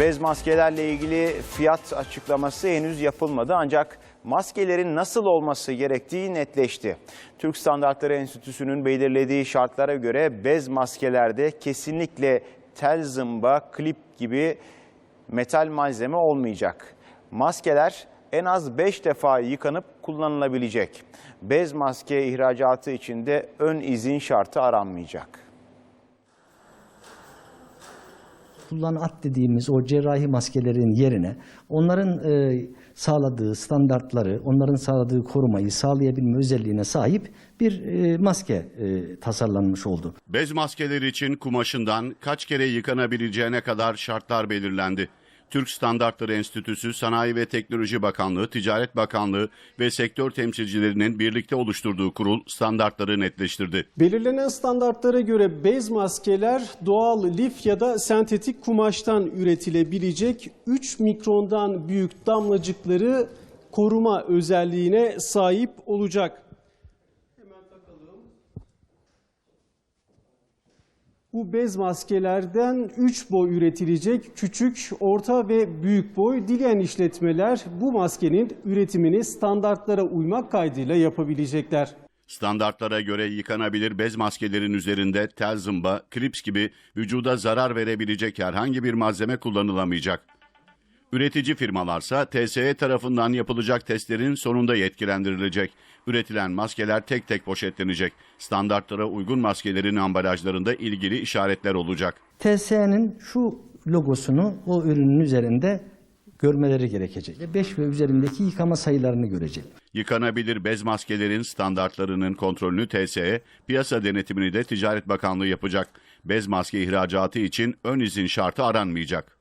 Bez maskelerle ilgili fiyat açıklaması henüz yapılmadı ancak maskelerin nasıl olması gerektiği netleşti. Türk Standartları Enstitüsü'nün belirlediği şartlara göre bez maskelerde kesinlikle tel zımba, klip gibi metal malzeme olmayacak. Maskeler en az 5 defa yıkanıp kullanılabilecek. Bez maske ihracatı için de ön izin şartı aranmayacak. Kullan at dediğimiz o cerrahi maskelerin yerine onların e, sağladığı standartları, onların sağladığı korumayı sağlayabilme özelliğine sahip bir e, maske e, tasarlanmış oldu. Bez maskeleri için kumaşından kaç kere yıkanabileceğine kadar şartlar belirlendi. Türk Standartları Enstitüsü, Sanayi ve Teknoloji Bakanlığı, Ticaret Bakanlığı ve sektör temsilcilerinin birlikte oluşturduğu kurul standartları netleştirdi. Belirlenen standartlara göre bez maskeler doğal lif ya da sentetik kumaştan üretilebilecek 3 mikrondan büyük damlacıkları koruma özelliğine sahip olacak. Bu bez maskelerden 3 boy üretilecek küçük, orta ve büyük boy dileyen işletmeler bu maskenin üretimini standartlara uymak kaydıyla yapabilecekler. Standartlara göre yıkanabilir bez maskelerin üzerinde tel zımba, klips gibi vücuda zarar verebilecek herhangi bir malzeme kullanılamayacak. Üretici firmalarsa TSE tarafından yapılacak testlerin sonunda yetkilendirilecek. Üretilen maskeler tek tek poşetlenecek. Standartlara uygun maskelerin ambalajlarında ilgili işaretler olacak. TSE'nin şu logosunu o ürünün üzerinde görmeleri gerekecek. 5 ve üzerindeki yıkama sayılarını görecek. Yıkanabilir bez maskelerin standartlarının kontrolünü TSE, piyasa denetimini de Ticaret Bakanlığı yapacak. Bez maske ihracatı için ön izin şartı aranmayacak.